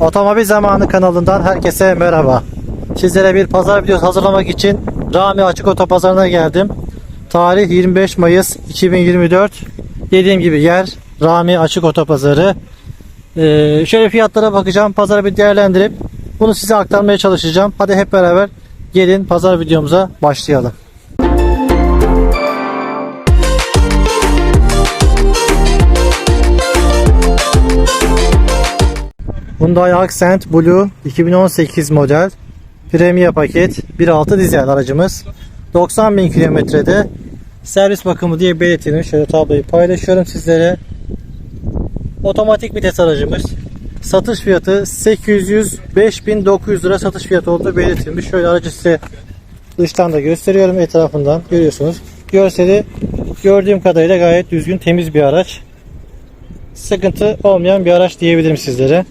Otomobil Zamanı kanalından herkese merhaba. Sizlere bir pazar videosu hazırlamak için Rami Açık Otopazarı'na geldim. Tarih 25 Mayıs 2024. Dediğim gibi yer Rami Açık Otopazarı. Ee, şöyle fiyatlara bakacağım. Pazarı bir değerlendirip bunu size aktarmaya çalışacağım. Hadi hep beraber gelin pazar videomuza başlayalım. Hyundai Accent Blue 2018 model Premier paket 1.6 dizel aracımız 90 bin kilometrede servis bakımı diye belirtilmiş. Şöyle tabloyu paylaşıyorum sizlere. Otomatik vites aracımız. Satış fiyatı 805.900 lira satış fiyatı olduğu belirtilmiş. Şöyle aracı size dıştan da gösteriyorum etrafından görüyorsunuz. Görseli gördüğüm kadarıyla gayet düzgün temiz bir araç. Sıkıntı olmayan bir araç diyebilirim sizlere.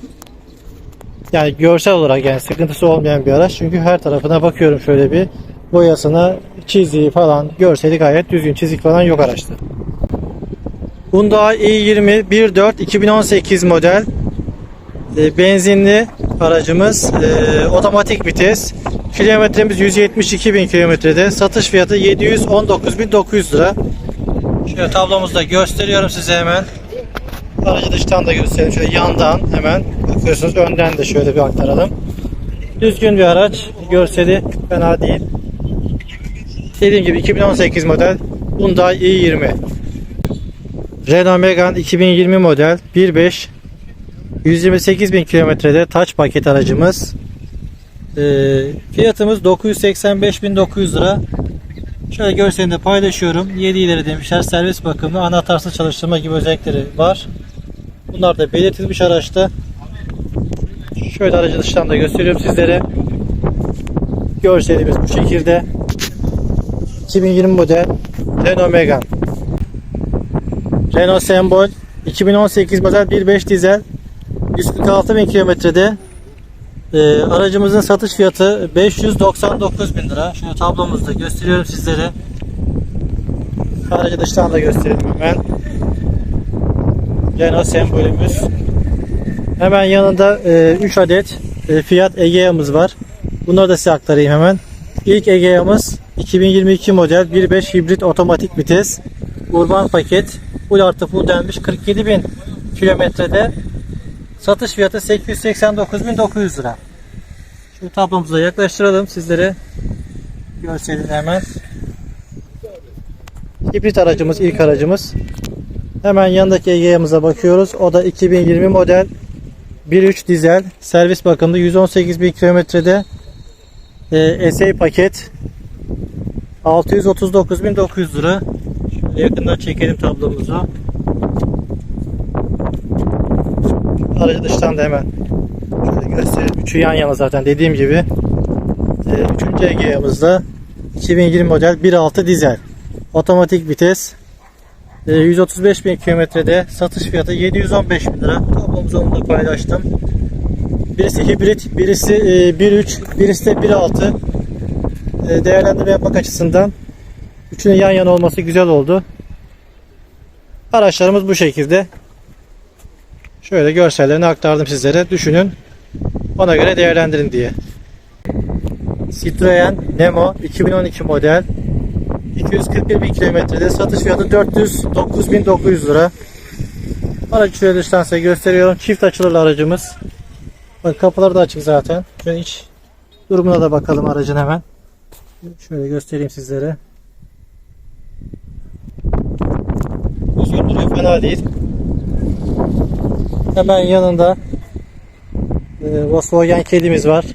Yani görsel olarak yani sıkıntısı olmayan bir araç. Çünkü her tarafına bakıyorum şöyle bir. Boyasına, çiziği falan, görseli gayet düzgün. Çizik falan yok araçta. Hyundai i20 1.4 2018 model. E, benzinli aracımız. E, otomatik vites. Kilometremiz 172 bin kilometrede. Satış fiyatı 719.900 lira. Şöyle tablomuzda gösteriyorum size hemen. Aracı dıştan da göstereyim. Şöyle yandan hemen bakıyorsunuz önden de şöyle bir aktaralım düzgün bir araç görseli fena değil dediğim gibi 2018 model Hyundai i20 Renault Megane 2020 model 1.5 128 bin kilometrede taç paket aracımız. Ee, fiyatımız 985.900 lira. Şöyle görselini de paylaşıyorum. 7 ileri demişler. Servis bakımı, anahtarsız çalıştırma gibi özellikleri var. Bunlar da belirtilmiş araçta. Şöyle aracı dıştan da gösteriyorum sizlere. Görselimiz bu şekilde. 2020 model Renault Megane. Renault Sembol 2018 model 1.5 dizel 146 bin kilometrede e, aracımızın satış fiyatı 599 bin lira. Şöyle tablomuzda gösteriyorum sizlere. Aracı dıştan da gösterelim hemen. Renault sembolümüz. Hemen yanında 3 adet e, Fiat Egea'mız var. Bunları da size aktarayım hemen. İlk Egea'mız 2022 model 1.5 hibrit otomatik vites. Urban paket. Full artı full denmiş 47 bin kilometrede Satış fiyatı 889.900 lira. Şu tablomuza yaklaştıralım sizlere. Görselini hemen. Hibrit aracımız ilk aracımız. Hemen yanındaki Egea'mıza bakıyoruz. O da 2020 model 1.3 dizel servis bakımlı 118.000 kilometrede e, SA paket 639.900 lira. Şöyle yakından çekelim tablomuzu. Aracı dıştan da hemen şöyle göstereyim. Üçü yan yana zaten dediğim gibi. Ee, üçüncü Egea'mızda 2020 model 1.6 dizel. Otomatik vites. Ee, 135 bin kilometrede satış fiyatı 715 bin lira. Tablomuzu onu da paylaştım. Birisi hibrit, birisi e, 1.3, birisi de 1.6. E, değerlendirme yapmak açısından üçünün yan yana olması güzel oldu. Araçlarımız bu şekilde. Şöyle görsellerini aktardım sizlere. Düşünün. Ona göre değerlendirin diye. Citroen Nemo 2012 model 241 bin kilometrede satış fiyatı 409.900 lira. Aracı şöyle dıştan size gösteriyorum. Çift açılırlı aracımız. Bak kapıları da açık zaten. Şöyle iç durumuna da bakalım aracın hemen. Şöyle göstereyim sizlere. Düzgün duruyor fena değil. Hemen yanında e, Volkswagen kedimiz var.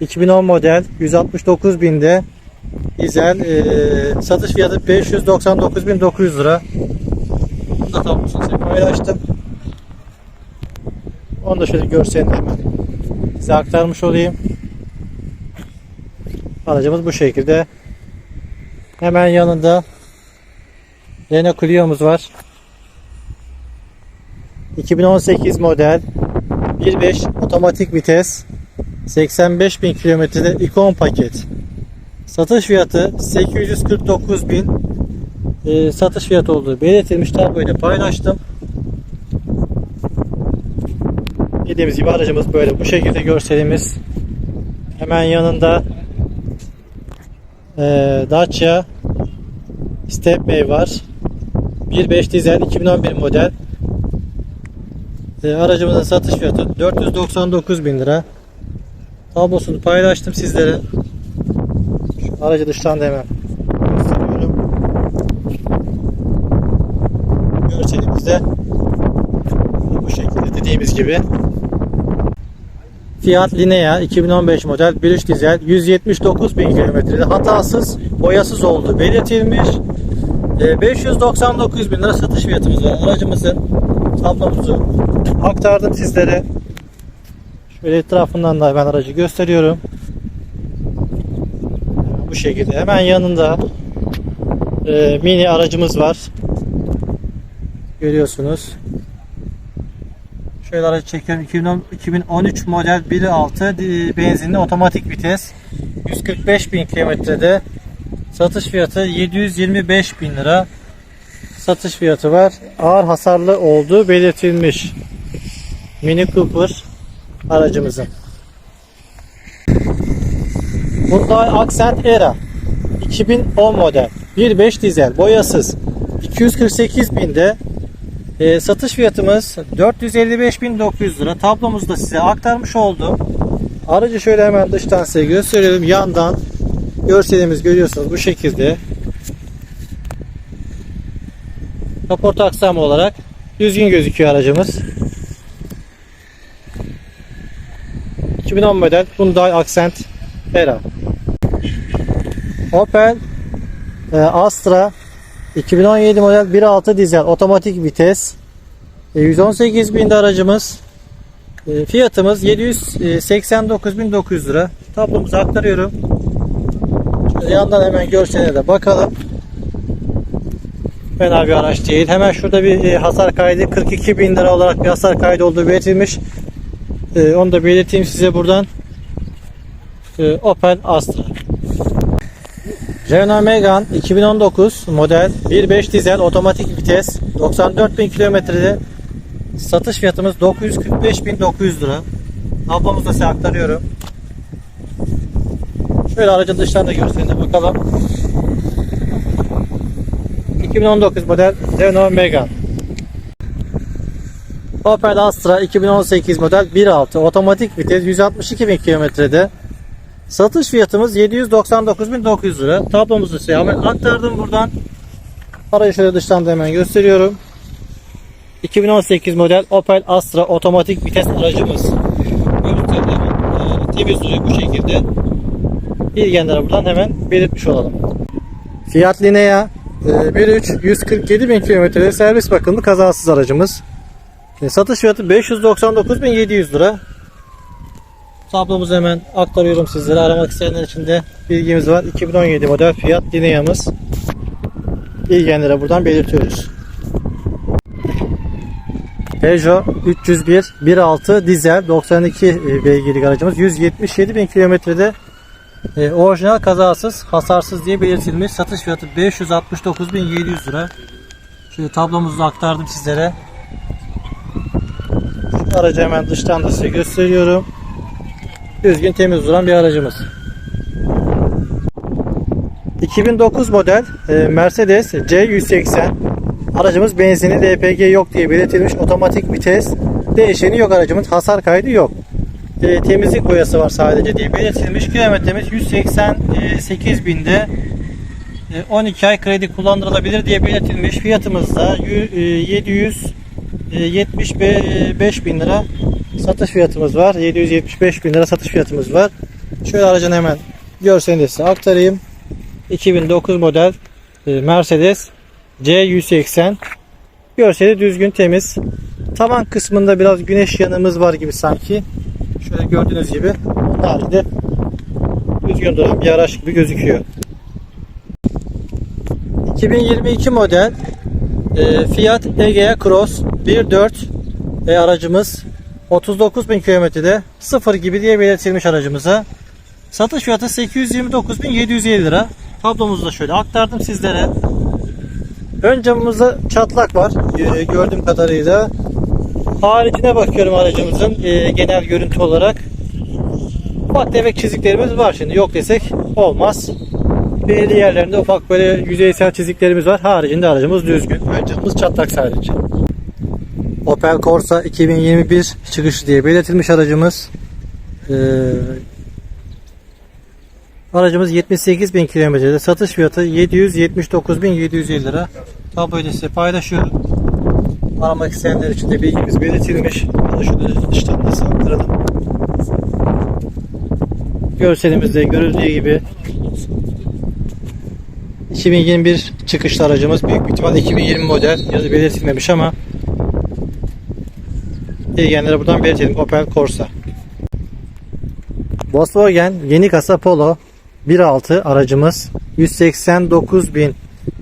2010 model 169 binde dizel e, satış fiyatı 599.900 lira. Bunu da tablosunu size paylaştım. Onu da şöyle görselini hemen size aktarmış olayım. Aracımız bu şekilde. Hemen yanında Renault Clio'muz var. 2018 model 1.5 otomatik vites 85 bin kilometrede ikon paket satış fiyatı 849 bin e, satış fiyatı olduğu belirtilmiş tabloyu paylaştım Dediğimiz gibi aracımız böyle bu şekilde görselimiz. Hemen yanında eee Dacia Stepway var. 1.5 dizel 2011 model. Eee, aracımızın satış fiyatı 499 bin lira. Tablosunu paylaştım sizlere. Şu aracı dıştan da hemen gösteriyorum. Görselimizde bu şekilde dediğimiz gibi. Fiat Linea 2015 model 1.3 dizel 179 bin kilometrede hatasız boyasız olduğu belirtilmiş. E, 599 bin lira satış fiyatımız var. Aracımızın tablomuzu aktardım sizlere. Şöyle etrafından da ben aracı gösteriyorum. Bu şekilde. Hemen yanında e, mini aracımız var. Görüyorsunuz. Şöyle aracı çekiyorum. 2010 2013 model 1.6 e, benzinli otomatik vites. 145 bin kilometrede. Satış fiyatı 725 bin lira. Satış fiyatı var. Ağır hasarlı olduğu belirtilmiş. Mini Cooper aracımızın. Hyundai Accent Era 2010 model 1.5 dizel boyasız 248 binde e, satış fiyatımız 455.900 lira. Tablomuzda size aktarmış oldum. Aracı şöyle hemen dıştan size gösterelim. Yandan görselimiz görüyorsunuz bu şekilde. Kaporta aksamı olarak düzgün gözüküyor aracımız. 2010 model Hyundai Accent Era. Opel e, Astra 2017 model 1.6 dizel otomatik vites. E, 118 binde aracımız. E, fiyatımız 789.900 lira. Tablomuzu aktarıyorum. Şöyle yandan hemen görseline de bakalım. Fena bir araç değil. Hemen şurada bir e, hasar kaydı 42 bin lira olarak bir hasar kaydı olduğu belirtilmiş. E, onu da belirteyim size buradan. E, Opel Astra. Renault Megane 2019 model 1.5 dizel otomatik vites 94.000 kilometrede satış fiyatımız 945.900 lira. Tablomuzu size aktarıyorum. Şöyle aracın dışlarında görseline bakalım. 2019 model Renault Megane. Opel Astra 2018 model 1.6 otomatik vites 162.000 kilometrede Satış fiyatımız 799.900 lira. Tablomuzu size hemen aktardım buradan. Arayı şöyle dıştan da hemen gösteriyorum. 2018 model Opel Astra otomatik vites aracımız. E, temiz duruyor bu şekilde. Bilgilenlere buradan hemen belirtmiş olalım. Fiat Linea e, 1.3 147.000 kilometrede servis bakımlı kazasız aracımız. E, Satış fiyatı 599.700 lira. Tablomuzu hemen aktarıyorum sizlere. Aramak isteyenler için de bilgimiz var. 2017 model Fiat Linea'mız. İlgilenlere buradan belirtiyoruz. Peugeot 301 1.6 dizel 92 e, beygirlik aracımız 177 bin kilometrede e, orijinal kazasız hasarsız diye belirtilmiş satış fiyatı 569.700 lira şöyle tablomuzu aktardım sizlere Şu aracı hemen dıştan da size gösteriyorum düzgün temiz duran bir aracımız. 2009 model e, Mercedes C180 aracımız benzinli LPG yok diye belirtilmiş. Otomatik vites değişeni yok. Aracımız hasar kaydı yok. E, temizlik boyası var sadece diye belirtilmiş. Kilometremiz 188 binde. E, 12 ay kredi kullandırılabilir diye belirtilmiş. Fiyatımız da yü- e, 775 bin lira satış fiyatımız var. 775 bin lira satış fiyatımız var. Şöyle aracın hemen görselini size aktarayım. 2009 model e, Mercedes C180 görseli düzgün temiz. Tavan kısmında biraz güneş yanımız var gibi sanki. Şöyle gördüğünüz gibi haricinde düzgün duran bir araç gibi gözüküyor. 2022 model e, Fiat Egea Cross 1.4 e, aracımız 39.000 kilometrede sıfır gibi diye belirtilmiş aracımıza. Satış fiyatı 829.750 lira. Tablomuzu da şöyle aktardım sizlere. Ön camımızda çatlak var. Ee, gördüğüm kadarıyla. Haricine bakıyorum aracımızın e, genel görüntü olarak. Ufak tefek çiziklerimiz var şimdi. Yok desek olmaz. Belirli yerlerinde ufak böyle yüzeysel çiziklerimiz var. Haricinde aracımız düzgün. Ön camımız çatlak sadece. Opel Corsa 2021 çıkışı diye belirtilmiş aracımız. Ee, aracımız 78 bin kilometrede satış fiyatı 779.750 lira. Tabloyu size paylaşıyorum. Aramak isteyenler için de bilgimiz belirtilmiş. Şöyle dıştan da saptıralım. Görselimizde görüldüğü gibi 2021 çıkışlı aracımız büyük bir ihtimal 2020 model yazı belirtilmemiş ama ilgilenenlere buradan belirtelim Opel Corsa. Volkswagen yeni kasa Polo 1.6 aracımız. 189 bin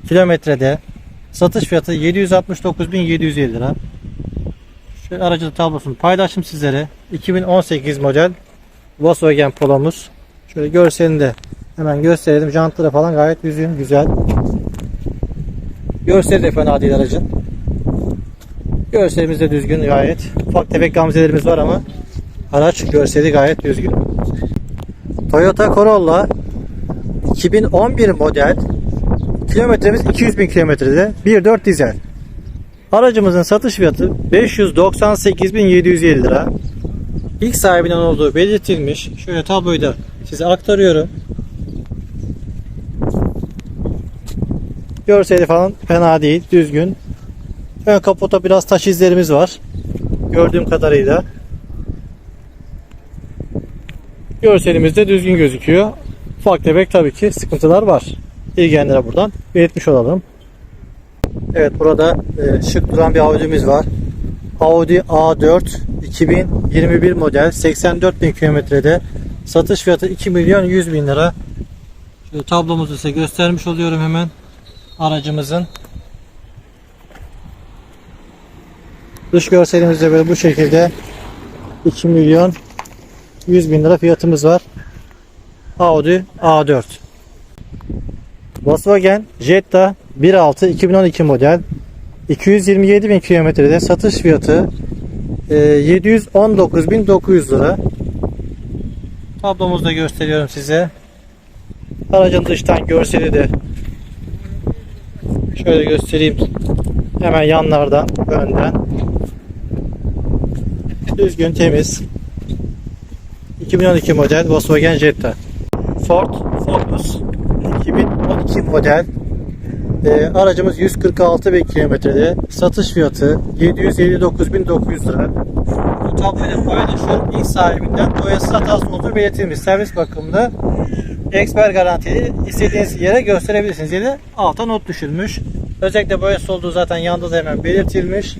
kilometrede. Satış fiyatı 769.750 lira. Şöyle aracın tablosunu paylaştım sizlere. 2018 model Volkswagen Polo'muz. Şöyle görselini de hemen gösterelim. Jantları falan gayet düzgün güzel. Görseli de fena değil aracın görselimiz de düzgün gayet. Ufak tefek gamzelerimiz var ama araç görseli gayet düzgün. Toyota Corolla 2011 model. Kilometremiz 200 bin kilometrede. 1.4 dizel. Aracımızın satış fiyatı 598.750 lira. İlk sahibinin olduğu belirtilmiş. Şöyle tabloyu da size aktarıyorum. Görseli falan fena değil düzgün ön kapota biraz taş izlerimiz var. Gördüğüm kadarıyla. Görselimiz de düzgün gözüküyor. Ufak tefek tabii ki sıkıntılar var. İlgilenenlere buradan belirtmiş olalım. Evet burada e, şık duran bir Audi'miz var. Audi A4 2021 model 84 bin kilometrede. Satış fiyatı 2 milyon 100 bin lira. Şöyle tablomuzu size göstermiş oluyorum hemen. Aracımızın dış görselimizde böyle bu şekilde 2 milyon 100 bin lira fiyatımız var Audi A4 Volkswagen Jetta 1.6 2012 model 227 bin kilometrede satış fiyatı e, 719.900 lira. Tablomuzda gösteriyorum size. Aracın dıştan görseli de şöyle göstereyim. Hemen yanlardan, önden. Düzgün, temiz. 2012 model Volkswagen Jetta. Ford Focus 2012 model e, aracımız 146 bin kilometrede satış fiyatı 759.900 lira. Bu tabloyu paylaşıyorum. İlk sahibinden boyası hatası olduğu belirtilmiş. Servis bakımında expert garantili istediğiniz yere gösterebilirsiniz diye de alta not düşülmüş. Özellikle boyası olduğu zaten yanda da hemen belirtilmiş.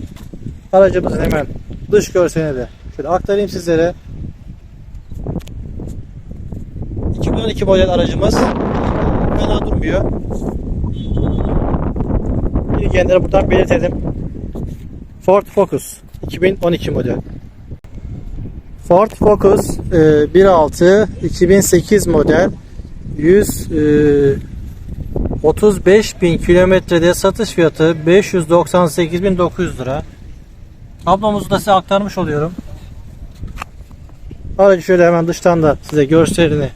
Aracımızın hemen dış görselini de şöyle aktarayım sizlere. 2012 model aracımız fena durmuyor. İlgilenenlere buradan belirtelim. Ford Focus 2012 model. Ford Focus e, 1.6 2008 model 135 bin kilometrede satış fiyatı 598.900 lira. Tablomuzu da size aktarmış oluyorum. Aracı şöyle hemen dıştan da size görselini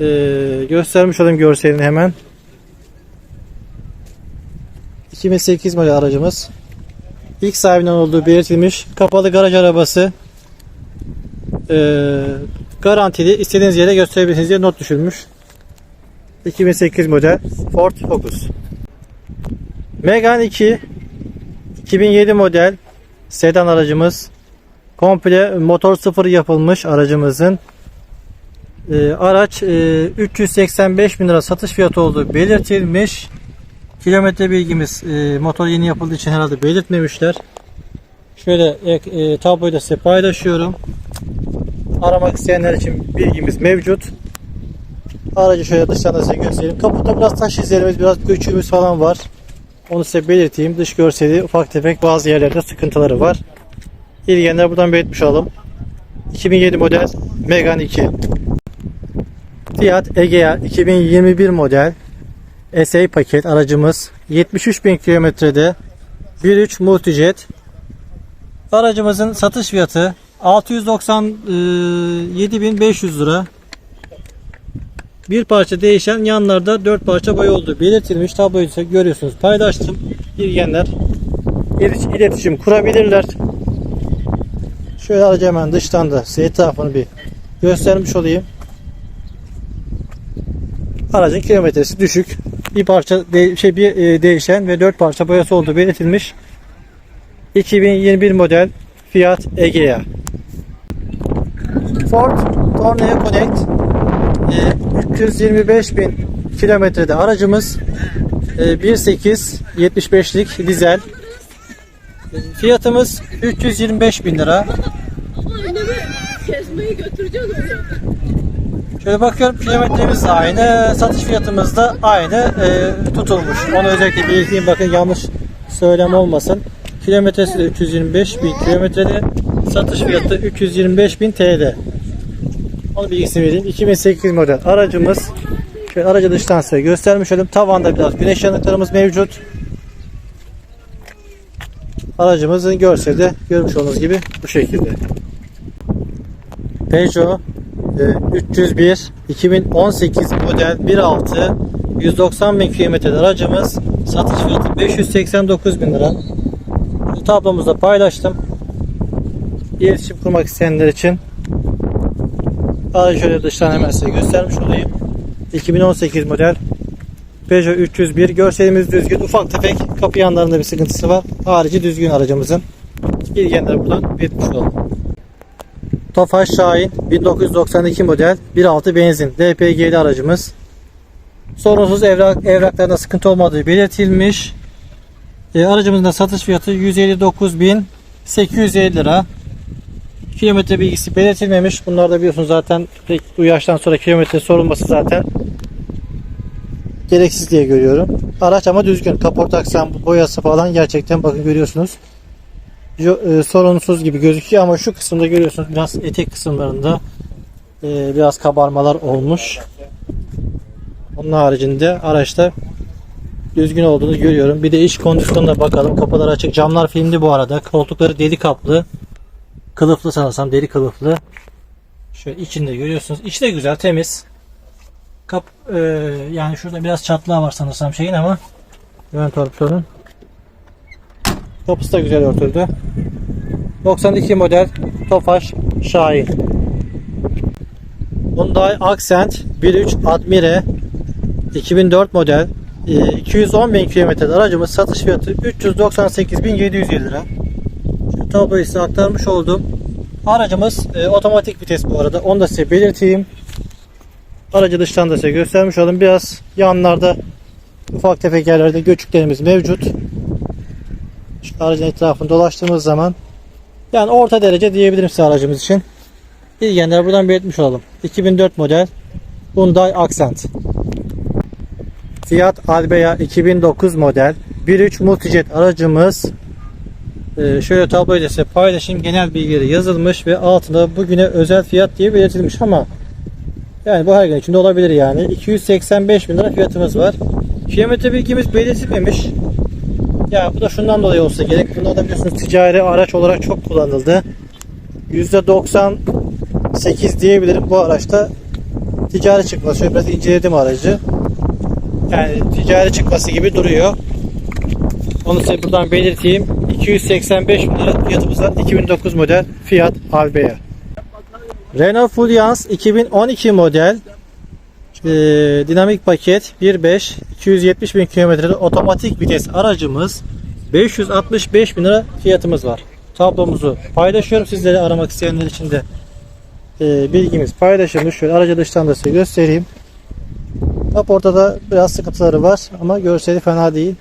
e, göstermiş olayım görselini hemen. 2008 model aracımız. İlk sahibinden olduğu belirtilmiş. Kapalı garaj arabası. Ee, garantili istediğiniz yere gösterebilirsiniz diye not düşülmüş. 2008 model Ford Focus. Megane 2 2007 model sedan aracımız. Komple motor sıfır yapılmış aracımızın. Ee, araç e, 385 bin lira satış fiyatı olduğu belirtilmiş. Kilometre bilgimiz e, motor yeni yapıldığı için herhalde belirtmemişler. Şöyle e, e, tabloyu da size paylaşıyorum. Aramak isteyenler için bilgimiz mevcut. Aracı şöyle dıştan da size göstereyim. Kaputta biraz taş izlerimiz, biraz göçümüz falan var. Onu size belirteyim. Dış görseli ufak tefek bazı yerlerde sıkıntıları var. İlgilenenler buradan belirtmiş olalım. 2007 model Megane 2. Fiat Egea 2021 model SA paket aracımız 73 bin kilometrede 1.3 Multijet Aracımızın satış fiyatı 697.500 lira. Bir parça değişen yanlarda 4 parça boya olduğu belirtilmiş. Tabloyu ise görüyorsunuz. Paylaştım. İlgilenler ilet- iletişim kurabilirler. Şöyle aracı hemen dıştan da size etrafını bir göstermiş olayım. Aracın kilometresi düşük. Bir parça de- şey bir e, değişen ve 4 parça boyası olduğu belirtilmiş. 2021 model Fiat Egea. Ford Tourneo Connect e, 325 bin kilometrede aracımız e, 1.8 75'lik dizel. Fiyatımız 325 bin lira. Şöyle bakıyorum kilometremiz aynı satış fiyatımız da aynı e, tutulmuş. Onu özellikle belirteyim bakın yanlış söylem olmasın. Kilometresi de 325 bin kilometrede satış fiyatı 325 bin TL onu bilgisini vereyim. 2008 model aracımız. Şöyle aracı dıştan size göstermiş olayım. Tavanda biraz güneş yanıklarımız mevcut. Aracımızın görseli görmüş olduğunuz gibi bu şekilde. Peugeot e, 301 2018 model 1.6 190 bin kilometrede aracımız. Satış fiyatı 589 bin lira. Bu tablomuzda paylaştım. İletişim kurmak isteyenler için aracı şöyle dıştan hemen size göstermiş olayım. 2018 model Peugeot 301 görselimiz düzgün ufak tefek. Kapı yanlarında bir sıkıntısı var. Harici düzgün aracımızın. İlgilenenler buradan belirtmiş olalım Tofaş Şahin 1992 model 1.6 benzin. LPG'li aracımız. Sorunsuz evrak, evraklarında sıkıntı olmadığı belirtilmiş. E, aracımızın da satış fiyatı 159.850 lira. Kilometre bilgisi belirtilmemiş. Bunlar da biliyorsunuz zaten bu yaştan sonra kilometre sorulması zaten gereksiz diye görüyorum. Araç ama düzgün. Kaporta aksam boyası falan gerçekten bakın görüyorsunuz. E, sorunsuz gibi gözüküyor ama şu kısımda görüyorsunuz biraz etek kısımlarında e, biraz kabarmalar olmuş. Onun haricinde araçta düzgün olduğunu görüyorum. Bir de iç kondisyonuna bakalım. Kapılar açık. Camlar filmli bu arada. Koltukları deri kaplı. Kılıflı sanırsam deri kılıflı. Şöyle içinde görüyorsunuz. İçi de güzel temiz. Kap, e, yani şurada biraz çatlağı var sanırsam şeyin ama ön torpidonun. Kapısı da güzel örtüldü. 92 model Tofaş Şahin. Hyundai Accent 1.3 Admire 2004 model e, 210 bin kilometrede aracımız satış fiyatı 398.750 lira. Tabloyu size aktarmış oldum. Aracımız e, otomatik vites bu arada. Onu da size belirteyim. Aracı dıştan da size göstermiş oldum. Biraz yanlarda ufak tefek yerlerde göçüklerimiz mevcut. Şu aracın etrafını dolaştığımız zaman yani orta derece diyebilirim size aracımız için. İlgilenenler buradan belirtmiş olalım. 2004 model Hyundai Accent. Fiat Albea 2009 model 1.3 Multijet aracımız şöyle tabloyu da size paylaşayım. Genel bilgileri yazılmış ve altında bugüne özel fiyat diye belirtilmiş ama yani bu her gün içinde olabilir yani. 285 bin lira fiyatımız var. Kilometre bilgimiz belirtilmemiş. Ya bu da şundan dolayı olsa gerek. Bunda da biliyorsunuz ticari araç olarak çok kullanıldı. %98 diyebilirim bu araçta ticari çıkması. Şöyle biraz inceledim aracı. Yani ticari çıkması gibi duruyor. Onu size buradan belirteyim. 285 bin lira fiyatımız var. 2009 model Fiat Albea. Renault Fluence 2012 model ee, dinamik paket 1.5 270 bin kilometrede otomatik vites aracımız 565 bin lira fiyatımız var. Tablomuzu paylaşıyorum sizlere aramak isteyenler için de ee, bilgimiz paylaşılmış. Şöyle aracı dıştan da size göstereyim. Raportada biraz sıkıntıları var ama görseli fena değil.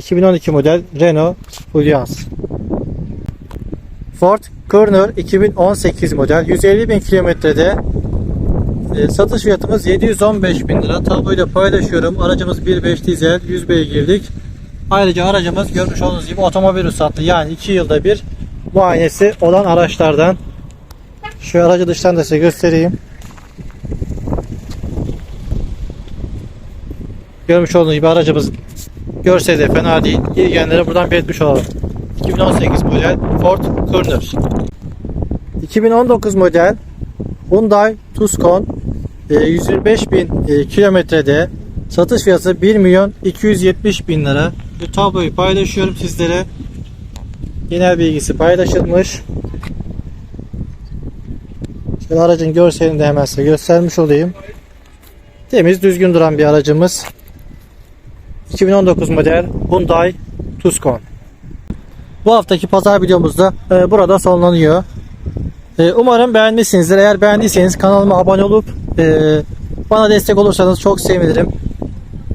2012 model Renault Fluence. Ford Corner 2018 model 150 bin kilometrede e, satış fiyatımız 715 bin lira. Tabloyla paylaşıyorum. Aracımız 1.5 dizel 100 beygirlik. Ayrıca aracımız görmüş olduğunuz gibi otomobil ruhsatlı yani 2 yılda bir muayenesi olan araçlardan. Şu aracı dıştan da size göstereyim. Görmüş olduğunuz gibi aracımız görseli de fena değil. İlgilenenlere buradan belirtmiş olalım. 2018 model Ford Corner. 2019 model Hyundai Tucson e, 125 bin e, kilometrede satış fiyatı 1 milyon 270 bin lira. Bu tabloyu paylaşıyorum sizlere. Genel bilgisi paylaşılmış. Şöyle aracın görselini de hemen size göstermiş olayım. Temiz düzgün duran bir aracımız. 2019 model Hyundai Tucson. Bu haftaki pazar videomuzda e, burada sonlanıyor. E, umarım beğenmişsinizdir. Eğer beğendiyseniz kanalıma abone olup e, bana destek olursanız çok sevinirim.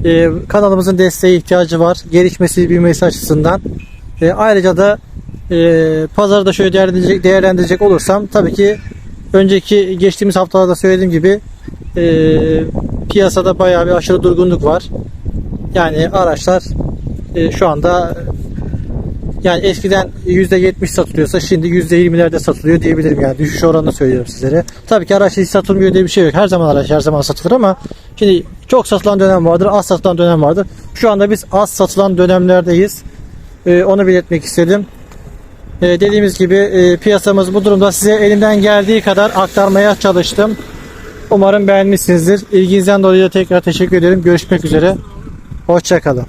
E, kanalımızın desteğe ihtiyacı var. Gelişmesi, büyümesi açısından. E, ayrıca da e, pazarı da şöyle değerlendirecek, değerlendirecek olursam tabii ki önceki geçtiğimiz haftalarda söylediğim gibi e, piyasada bayağı bir aşırı durgunluk var. Yani araçlar e, şu anda yani eskiden %70 satılıyorsa şimdi %20'lerde satılıyor diyebilirim yani düşüş oranını söylüyorum sizlere. Tabii ki araç hiç satılmıyor diye bir şey yok. Her zaman araç her zaman satılır ama şimdi çok satılan dönem vardır, az satılan dönem vardır. Şu anda biz az satılan dönemlerdeyiz. Ee, onu belirtmek istedim. Ee, dediğimiz gibi e, piyasamız bu durumda size elimden geldiği kadar aktarmaya çalıştım. Umarım beğenmişsinizdir. İlginizden dolayı tekrar teşekkür ederim. Görüşmek üzere. Hoşçakalın.